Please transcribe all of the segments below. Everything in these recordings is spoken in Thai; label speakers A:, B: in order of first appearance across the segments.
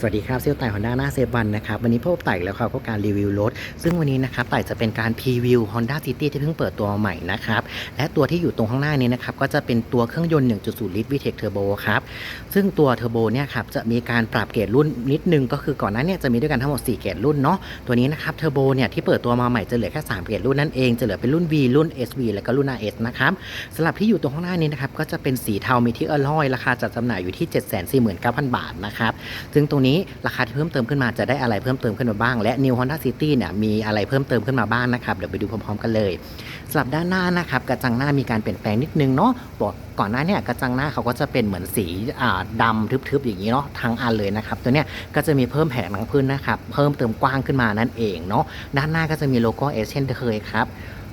A: สวัสดีครับเซลล์ไต่ฮอนด้าหน้าเซฟวันนะครับวันนี้พบไต่แล้วครับก็การรีวิวรถ ซึ่งวันนี้นะครับไต่จะเป็นการพรีวิว Honda City ที่เพิ่งเปิดตัวใหม่นะครับและตัวที่อยู่ตรงข้างหน้านี้นะครับก็จะเป็นตัวเครื่องยนต์ 1.0 ลิตร VTEC Turbo ครับซึ่งตัวเทอร์โบเนี่ยครับจะมีการปรับเกรดรุ่นนิดนึง ก็คือก่อนหน้าเนี่ยจะมีด้วยกันทั้งหมด 4 เกรดรุ่นเนาะตัวนี้นะครับเทอร์โบเนี่ยที่เปิดตัวมาใหม่จะเหลือแค่3เกรดรุ่นนั่นเองจะเหลือเป็นรุ่น V รุ่น SV แล้วก็รุ่น RS นะครับสำหรับที่อยู่ตรงข้างหน้านี้นะครับก็จะเป็นสีเทามีที่อลลอยราคาจัดจำหน่ายอยู่ที่ 749,000 บาทนะครับซึ่งตรงนี้ราคาที่เพิ่มเติมขึ้นมาจะได้อะไรเพิ่มเติมขึ้นมาบ้าง และ New Honda City เนี่ยมีอะไรเพิ่มเติมขึ้นมาบ้างนะครับ เดี๋ยวไปดูพร้อมๆกันเลยสำหรับด้านหน้านะครับกระจังหน้ามีการเปลี่ยนแปลงนิดนึงเนาะบอกก่อนหน้าเนี่ยกระจังหน้าเขาก็จะเป็นเหมือนสีอ่าดำทึบๆอย่างนี้เนาะทั้งอันเลยนะครับตัวเนี้ยก็จะมีเพิ่มแผงหนังพื้นนะครับเพิ่มเติมกว้างขึ้นมานั่นเองเนาะด้านหน้าก็จะมีโลโก้ S เช่นเคยครับ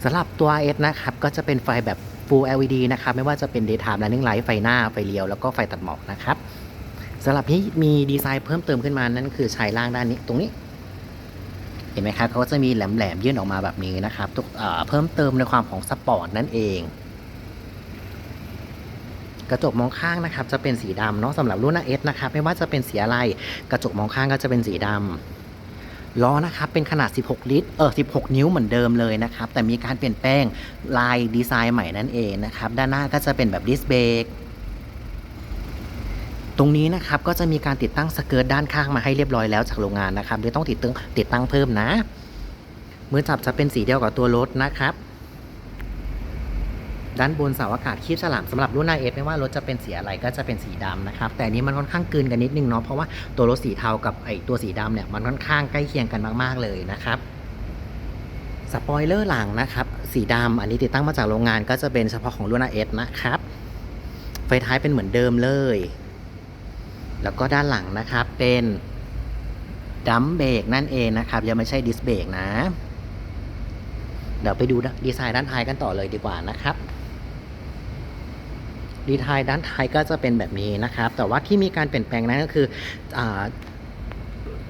A: สำหรับตัว S นะครับก็จะเป็นไฟแบบ Full LED นะครับไม่ว่าจะเป็น Daytime Running Light ไฟหน้าไฟเลี้ยวแล้วก็ไฟตัดหมอกนะครับ สำหรับที่มีดีไซน์เพิ่มเติมขึ้นมานั่นคือชายล่างด้านนี้ตรงนี้ เห็นไหมครับเขาจะมีแหลมๆยื่นออกมาแบบนี้นะครับทุกเอ่อเพิ่มเติมในความของสปอร์ตนั่นเองกระจกมองข้างนะครับจะเป็นสีดำเนาะสำหรับรุ่น S นะครับไม่ว่าจะเป็นสีอะไร กระจกมองข้างก็จะเป็นสีดำล้อนะครับเป็นขนาด 16 ลิตรเออ16 นิ้วเหมือนเดิมเลยนะครับแต่มีการเปลี่ยนแปลงลายดีไซน์ใหม่นั่นเองนะครับด้านหน้าก็จะเป็นแบบดิสเบรก ตรงนี้นะครับก็จะมีการติดตั้งสเกิร์ตด้านข้างมาให้เรียบร้อยแล้วจากโรงงานนะครับไม่ต้องติดตั้งติดตั้งเพิ่มนะมือจับจะเป็นสีเดียวกับตัวรถนะครับ ด้านบนเสาอากาศคีบฉลามสำหรับรุ่นหน้าเอสไม่ว่ารถจะเป็นสีอะไรก็จะเป็นสีดำนะครับ แต่นี้มันค่อนข้างกลืนกันนิดนึงเนาะเพราะว่าตัวรถสีเทากับไอตัวสีดำเนี่ยมันค่อนข้างใกล้เคียงกันมากๆเลยนะครับสปอยเลอร์หลังนะครับสีดำอันนี้ติดตั้งมาจากโรงงานก็จะเป็นเฉพาะของรุ่นหน้าเอสนะครับไฟท้ายเป็นเหมือนเดิมเลย แล้วก็ด้านหลังนะครับเป็นดัมเบรกนั่นเองนะครับ ยังไม่ใช่ดิสเบรกนะ เดี๋ยวไปดูดีไซน์ด้านท้ายกันต่อเลยดีกว่านะครับดีไซน์ด้านท้ายก็จะเป็นแบบนี้นะครับ แต่ว่าที่มีการเปลี่ยนแปลงนั้นก็คือ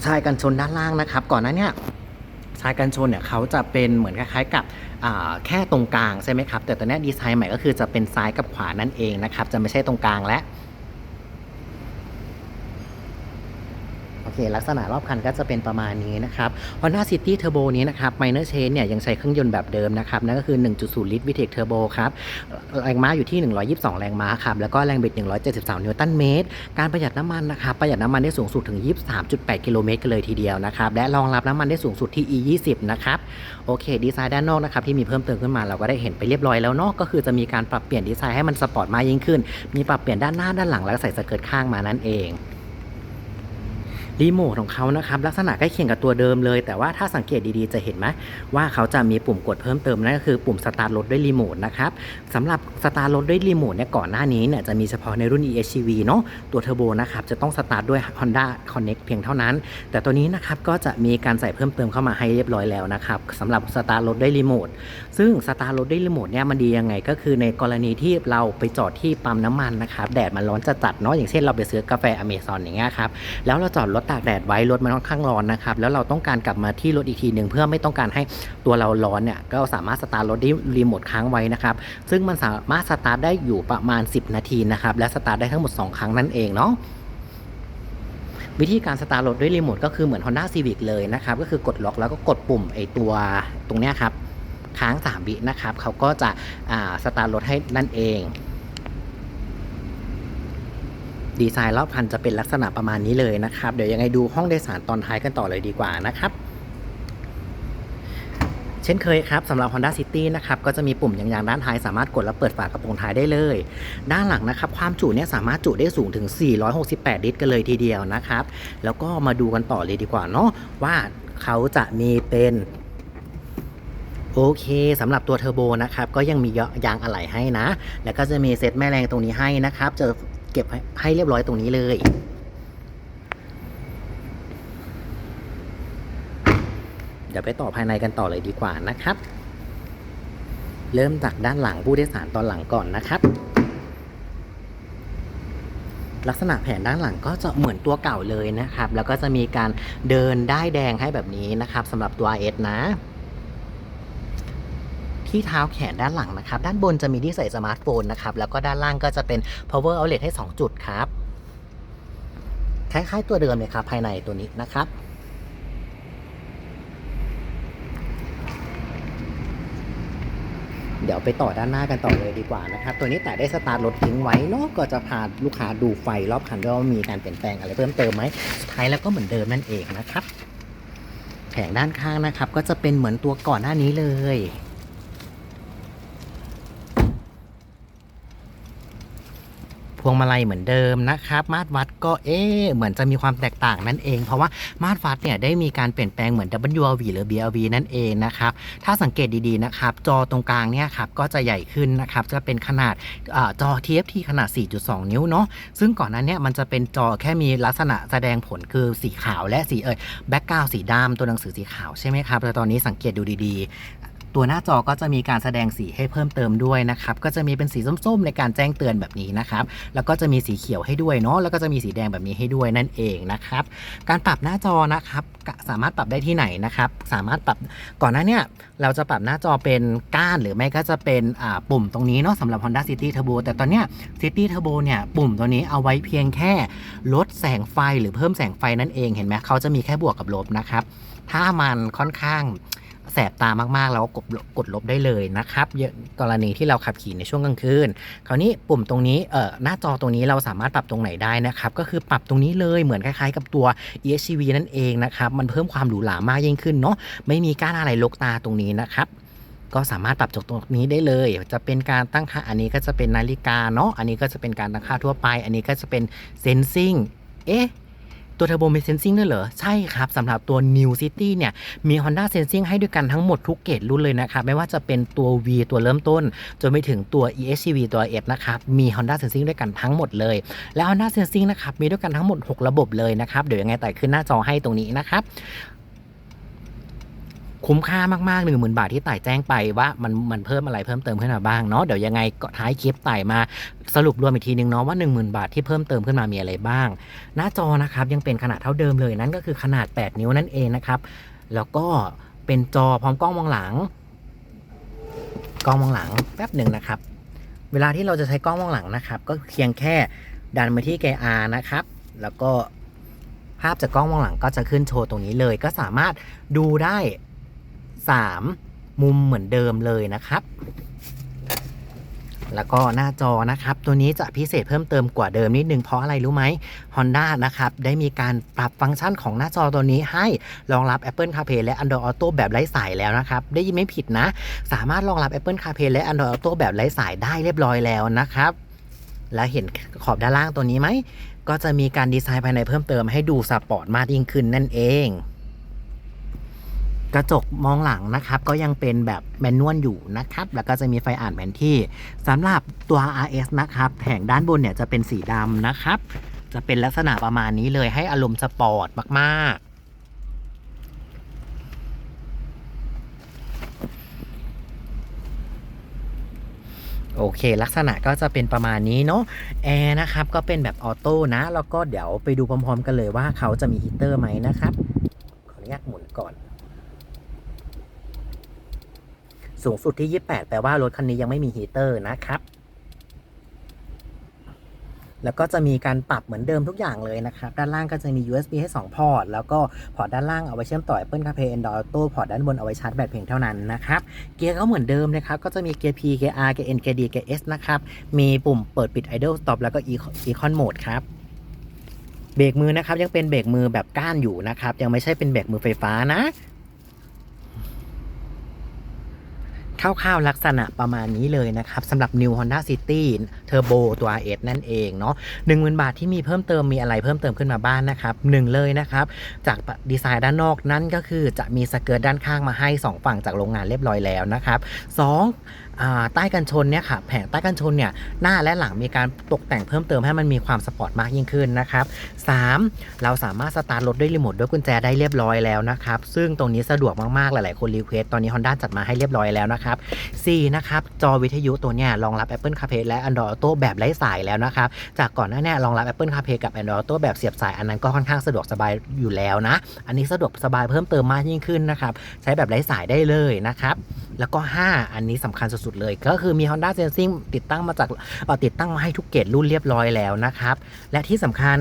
A: ชายกันชนด้านล่างนะครับ ก่อนหน้าเนี้ชายกันชนเนี่ยเขาจะเป็นเหมือนคล้ายๆกับแค่ตรงกลางใช่ไหมครับ แต่ตอนนี้ดีไซน์ใหม่ก็คือจะเป็นซ้ายกับขวานั่นเองนะครับ จะไม่ใช่ตรงกลางแล้ว โอเค ลักษณะรอบคันก็จะเป็นประมาณนี้นะครับ Honda City Turbo นี้นะครับ Minor Change เนี่ยยังใช้เครื่องยนต์แบบเดิมนะครับ นั่นก็คือ 1.0 ลิตร VTEC Turbo ครับ แรงม้าอยู่ที่ 122 แรงม้าครับ แล้วก็แรงบิด 173 นิวตันเมตร การประหยัดน้ำมันนะครับ ประหยัดน้ำมันได้สูงสุดถึง 23.8 กิโลเมตรกันเลยทีเดียวนะครับ และรองรับน้ำมันได้สูงสุดที่ E20 นะครับ โอเค ดีไซน์ด้านนอกนะครับที่มีเพิ่มเติมขึ้นมาเราก็ได้เห็นไปเรียบร้อยแล้วเนาะ ก็คือจะมีการปรับเปลี่ยนดีไซน์ให้มันสปอร์ตมากยิ่งขึ้น มีปรับเปลี่ยนด้านหน้าด้านหลังแล้วใส่สเกิร์ตข้างมานั่นเอง รีโมทของเขานะครับลักษณะใกล้เคียงกับตัวเดิมเลย แต่ว่าถ้าสังเกตดีๆจะเห็นไหมว่าเขาจะมีปุ่มกดเพิ่มเติมนั่นก็คือปุ่มสตาร์ทรถด้วยรีโมทนะครับสำหรับสตาร์ทรถด้วยรีโมทเนี่ยก่อนหน้านี้เนี่ยจะมีเฉพาะในรุ่น e-hv เนาะตัวเทอร์โบนะครับจะต้องสตาร์ทด้วย Honda Connect เพียงเท่านั้น แต่ตัวนี้นะครับก็จะมีการใส่เพิ่มเติมเข้ามาให้เรียบร้อยแล้วนะครับสำหรับสตาร์ทรถด้วยรีโมทซึ่งสตาร์ทรถด้วยรีโมทเนี่ยมันดียังไงก็คือในกรณีที่เราไปจอดที่ปั๊มน้ำมันนะครับแดดมันร้อนจัดๆเนาะอย่างเช่นเราไปซื้อกาแฟอเมซอนอย่างเงี้ยครับแล้วเราจอดรถตากแดดไว้รถมันค่อนข้างร้อนนะครับแล้วเราต้องการกลับมาที่รถอีกทีหนึ่งเพื่อไม่ต้องการให้ตัวเราร้อนเนี่ยก็สามารถสตาร์ทรถได้รีโมทค้างไว้นะครับซึ่งมันสามารถสตาร์ทได้อยู่ประมาณ 10 นาทีนะครับและสตาร์ทได้ทั้งหมด 2 ครั้งนั่นเองเนาะวิธีการสตาร์ทรถด้วยรีโมทก็คือเหมือน Honda Civic เลยนะครับก็คือกดล็อกแล้วก็กดปุ่มไอตัวตรงเนี้ยครับค้าง3วินะครับเขาก็จะสตาร์ทรถให้นั่นเอง ดีไซน์รอบคันจะเป็นลักษณะประมาณนี้เลยนะครับ เดี๋ยวยังไงดูห้องโดยสารตอนท้ายกันต่อเลยดีกว่านะครับ เช่นเคยครับสำหรับ Honda City นะครับก็จะมีปุ่มยางๆด้านท้ายสามารถกดแล้วเปิดฝากระโปรงท้ายได้เลย ด้านหลังนะครับความจุเนี่ยสามารถจุได้สูงถึง 468 ลิตรกันเลยทีเดียวนะครับ แล้วก็มาดูกันต่อเลยดีกว่าเนาะว่าเขาจะมีเป็นโอเคสำหรับตัวเทอร์โบนะครับก็ยังมียางอะไหล่ให้นะ แล้วก็จะมีเซตแม่แรงตรงนี้ให้นะครับจะ เก็บให้เรียบร้อยตรงนี้เลย เดี๋ยวไปต่อภายในกันต่อเลยดีกว่านะครับ เริ่มจากด้านหลังผู้โดยสารตอนหลังก่อนนะครับ ลักษณะแผนด้านหลังก็จะเหมือนตัวเก่าเลยนะครับ แล้วก็จะมีการเดินได้แดงให้แบบนี้นะครับสำหรับตัว S นะ ที่เท้าแขนด้านหลังนะครับ ด้านบนจะมีที่ใส่สมาร์ทโฟนนะครับ แล้วก็ด้านล่างก็จะเป็น power outlet ให้ 2 จุดครับ คล้ายๆตัวเดิมเลยครับ ภายในตัวนี้นะครับเดี๋ยวไปต่อด้านหน้ากันต่อเลยดีกว่านะครับ ตัวนี้แต่ได้สตาร์ทรถทิ้งไว้เนาะก็จะพาลูกค้าดูไฟรอบคันด้วยว่ามีการเปลี่ยนแปลงอะไรเพิ่มเติมไหมสุดท้ายแล้วก็เหมือนเดิมนั่นเองนะครับ แผงด้านข้างนะครับ ก็จะเป็นเหมือนตัวก่อนหน้านี้เลย วงมาลัยเหมือนเดิมนะครับ มาตรวัดก็เอ๊เหมือนจะมีความแตกต่างนั่นเอง เพราะว่ามาตรวัดเนี่ยได้มีการเปลี่ยนแปลงเหมือน WLV หรือ BLV นั่นเองนะครับ ถ้าสังเกตดีๆนะครับ จอตรงกลางเนี่ยครับก็จะใหญ่ขึ้นนะครับ จะเป็นขนาดอจอ TFT ขนาด 4.2 นิ้วเนาะ ซึ่งก่อนหนั้นเนี่ยมันจะเป็นจอแค่มีลักษณะแสดงผลคือสีขาวและสีเอ่ยแบ็กกราวสีดำตัวหนังสือสีขาวใช่ไหมครับแต่ตอนนี้สังเกตดูดีๆ ตัวหน้าจอก็จะมีการแสดงสีให้เพิ่มเติมด้วยนะครับก็จะมีเป็นสีส้มๆ ในการแจ้งเตือนแบบนี้นะครับแล้วก็จะมีสีเขียวให้ด้วยเนาะแล้วก็จะมีสีแดงแบบนี้ให้ด้วยนั่นเองนะครับการปรับหน้าจอนะครับสามารถปรับได้ที่ไหนนะครับสามารถปรับก่อนหน้าเนี่ยเราจะปรับหน้าจอเป็นก้านหรือไม่ก็จะเป็นปุ่มตรงนี้เนาะสำหรับ Honda City Turbo แต่ตอนเนี้ย City Turbo เนี่ยปุ่มตัวนี้เอาไว้เพียงแค่ลดแสงไฟหรือเพิ่มแสงไฟนั่นเองเห็นไหมเขาจะมีแค่บวกกับลบนะครับถ้ามันค่อนข้าง แสบตามากๆ เราก็กดกดลบได้เลยนะครับเยอะกรณีที่เราขับขี่ในช่วงกลางคืน คราวนี้ปุ่มตรงนี้เอ่อหน้าจอตรงนี้เราสามารถปรับตรงไหนได้นะครับ ก็คือปรับตรงนี้เลยเหมือนคล้ายๆ กับตัว EHCV นั่นเองนะครับ มันเพิ่มความหรูหรามากยิ่งขึ้นเนาะไม่มีก้านอะไรลกตาตรงนี้นะครับก็สามารถปรับจากตรงนี้ได้เลย จะเป็นการตั้งค่าอันนี้ก็จะเป็นนาฬิกาเนาะ อันนี้ก็จะเป็นการตั้งค่าทั่วไป อันนี้ก็จะเป็นเซนซิงเอ๊ะ ตัวเทอร์โบมีเซนซิงด้วยเหรอ ใช่ครับสำหรับตัว New City เนี่ย มี Honda Sensing ให้ด้วยกันทั้งหมดทุกเกรดรุ่นเลยนะครับ ไม่ว่าจะเป็นตัว V ตัวเริ่มต้น จนไปถึงตัว EHCV ตัว S นะครับ มี Honda Sensing ด้วยกันทั้งหมดเลย และ Honda Sensing นะครับ มีด้วยกันทั้งหมด 6 ระบบเลยนะครับ เดี๋ยวยังไงแต่ขึ้นหน้าจอให้ตรงนี้นะครับ คุ้มค่ามากๆ1 0,000บาทที่ต่ายแจ้งไปว่ามันมันเพิ่มอะไรเพิ่มเติมขึ้นมาบ้างเนาะเดี๋ยวยังไงก็ท้ายคลิปต่ายมาสรุปรวมอีกทีนึงเนาะว่า 10,000 บาทที่เพิ่มเติมขึ้นมามีอะไรบ้าง หน้าจอนะครับยังเป็นขนาดเท่าเดิมเลยนั่นก็คือขนาด 8 นิ้วนั่นเองนะครับ แล้วก็เป็นจอพร้อมกล้องมองหลัง กล้องมองหลังแป๊บหนึ่งนะครับ เวลาที่เราจะใช้กล้องมองหลังนะครับ ก็เพียงแค่ดันมาที่ KR นะครับ แล้วก็ภาพจากกล้องมองหลังก็จะขึ้นโชว์ตรงนี้เลย ก็สามารถดูได้ 3 มุมเหมือนเดิมเลยนะครับ แล้วก็หน้าจอนะครับ ตัวนี้จะพิเศษเพิ่มเติมกว่าเดิมนิดนึงเพราะอะไรรู้ไหม Honda นะครับ ได้มีการปรับฟังก์ชันของหน้าจอตัวนี้ให้รองรับ Apple CarPlay และ Android Auto แบบไร้สายแล้วนะครับ ได้ยินไม่ผิดนะ สามารถรองรับ Apple CarPlay และ Android Auto แบบไร้สายได้เรียบร้อยแล้วนะครับแล้วเห็นขอบด้านล่างตัวนี้ไหม ก็จะมีการดีไซน์ภายในเพิ่มเติมให้ดูสปอร์ตมากยิ่งขึ้นนั่นเอง กระจกมองหลังนะครับ ก็ยังเป็นแบบแมนนวลอยู่นะครับ แล้วก็จะมีไฟอ่านแผนที่สำหรับตัว RS นะครับแผงด้านบนเนี่ยจะเป็นสีดำนะครับ จะเป็นลักษณะประมาณนี้เลยให้อารมณ์สปอร์ตมากๆโอเค ลักษณะก็จะเป็นประมาณนี้เนาะแอร์นะครับ ก็เป็นแบบออโต้นะ แล้วก็เดี๋ยวไปดูพร้อมๆกันเลยว่าเขาจะมีฮีเตอร์ไหมนะครับ ขออนุญาตหมุนก่อน สูงสุดที่ 28 แปลว่ารถคันนี้ยังไม่มีฮีเตอร์นะครับ แล้วก็จะมีการปรับเหมือนเดิมทุกอย่างเลยนะครับ ด้านล่างก็จะมี USB ให้ 2 พอร์ต แล้วก็พอร์ตด้านล่างเอาไว้เชื่อมต่อ Apple CarPlay Android Auto พอร์ตด้านบนเอาไว้ชาร์จแบตเพียงเท่านั้นนะครับ เกียร์ก็เหมือนเดิมนะครับ ก็จะมีเกียร์ P เกียร์ R เกียร์ N เกียร์ D เกียร์ S นะครับ มีปุ่มเปิดปิด Idle Stop แล้วก็ Econ Mode ครับเบรกมือนะครับยังเป็นเบรกมือแบบก้านอยู่นะครับ ยังไม่ใช่เป็นเบรกมือไฟฟ้านะ ค ร่าวๆลักษณะประมาณนี้เลยนะครับสำหรับ New Honda City Turbo ตัว RS นั่นเองเนาะ10,000 บาทที่มีเพิ่มเติมมีอะไรเพิ่มเติมขึ้นมาบ้างนนะครับหนึ่งเลยนะครับจากดีไซน์ด้านนอกนั่นก็คือจะมีสเกิร์ตด้านข้างมาให้ 2 ฝั่งจากโรงงานเรียบร้อยแล้วนะครับสอง ใต้กันชนเนี่ยค่ะแผงใต้กันชนเนี่ยหน้าและหลังมีการตกแต่งเพิ่มเติมให้มันมีความสปอร์ตมากยิ่งขึ้นนะครับ 3. เราสามารถสตาร์ทรถด้วยรีโมทด้วยกุญแจได้เรียบร้อยแล้วนะครับซึ่งตรงนี้สะดวกมากๆหลายๆคนรีเควสตอนนี้ Honda จัดมาให้เรียบร้อยแล้วนะครับ 4. นะครับจอวิทยุตัวเนี้ยรองรับ Apple CarPlay และ Android Auto แบบไร้สายแล้วนะครับจากก่อนหน้าเนี้รองรับ Apple CarPlay กับ Android Auto แบบเสียบสายอันนั้นก็ค่อนข้างสะดวกสบายอยู่แล้วนะ อันนี้สะดวกสบายเพิ่มเติมมากยิ่งขึ้นนะครับใช้แบบไร้สายได้เลยนะครับแล้วก็ 5 อันนี้สำคัญสุดๆเลย ก็คือมี Honda Sensing ติดตั้งมาจากเอ่อติดตั้งมาให้ทุกเกรดรุ่นเรียบร้อยแล้วนะครับ และที่สำคัญ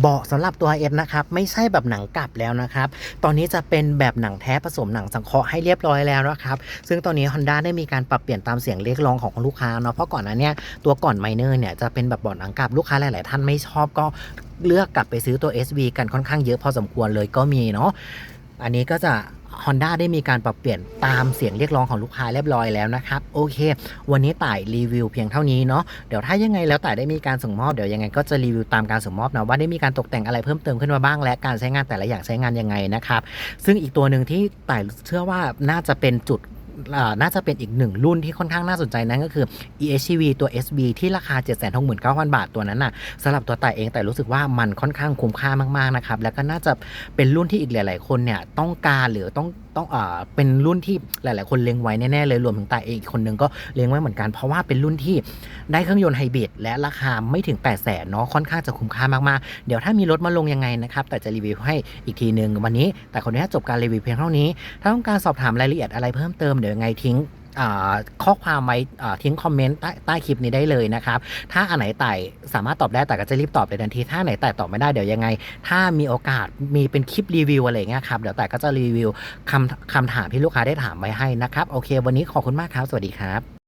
A: เบาะสำหรับตัว S นะครับ ไม่ใช่แบบหนังกลับแล้วนะครับ ตอนนี้จะเป็นแบบหนังแท้ผสมหนังสังเคราะห์ให้เรียบร้อยแล้วนะครับ ซึ่งตอนนี้ Honda ได้มีการปรับเปลี่ยนตามเสียงเรียกร้องของลูกค้าเนาะเพราะก่อนหน้าเนี้ตัวก่อนไมเนอร์เนี่ยจะเป็นแบบเบาะหนังกลับลูกค้าหลาย ๆ ท่านไม่ชอบก็เลือกกลับไปซื้อตัว SV กันค่อนข้างเยอะพอสมควรเลยก็มีเนาะอันนี้ก็จะ Honda ได้มีการปรับเปลี่ยนตามเสียงเรียกร้องของลูกค้าเรียบร้อยแล้วนะครับโอเค วันนี้ต่ายรีวิวเพียงเท่านี้เนาะเดี๋ยวถ้ายังไงแล้วต่ายได้มีการส่งมอบเดี๋ยวยังไงก็จะรีวิวตามการส่งมอบนะว่าได้มีการตกแต่งอะไรเพิ่มเติมขึ้นมาบ้าง และการใช้งานแต่ละอย่างใช้งานยังไงนะครับซึ่งอีกตัวหนึ่งที่ต่ายเชื่อว่าน่าจะเป็นจุด น่าจะเป็นอีกหนึ่งรุ่นที่ค่อนข้างน่าสนใจนั่นก็คือ EHV ตัว SB ที่ราคา 769,000 บาทตัวนั้นน่ะสำหรับตัวต่เองแต่รู้สึกว่ามันค่อนข้างคุ้มค่ามากๆนะครับแล้วก็น่าจะเป็นรุ่นที่อีกหลาย ๆ คนเนี่ยต้องการหรือต้องต้องอ่าเป็นรุ่นที่หลาย ๆ คนเล็งไว้แน่ ๆ เลยรวมถึงต่าเองอีกคนนึงก็เล็งไว้เหมือนกัน เพราะว่าเป็นรุ่นที่ได้เครื่องยนต์ไฮบริดและราคาไม่ถึง 8 0 0 0 0เนาะค่อนข้างจะคุ้มค่ามาก ๆ เดี๋ยวถ้ามีรถมาลงยังไงนะครับ แต่จะรีวิวให้อีกทีหนึ่งวันนี้ แต่คนนี้จบการรีวิวเพียงเท่านี้ ถ้าต้องการสอบถามรายละเอียดอะไรเพิ่มเติมเดี๋ยวยังไงทิ้ง ข้อความไว้ทิ้งคอมเมนต์ใต้ใต้คลิปนี้ได้เลยนะครับ ถ้าอันไหนไต่สามารถตอบได้แต่ก็จะรีบตอบในทันที ถ้าไหนไต่ตอบไม่ได้เดี๋ยวยังไง ถ้ามีโอกาสมีเป็นคลิปรีวิวอะไรเงี้ยครับ เดี๋ยวแต่ก็จะรีวิวคำคำถามที่ลูกค้าได้ถามไว้ให้นะครับ โอเค วันนี้ขอบคุณมากครับ สวัสดีครับ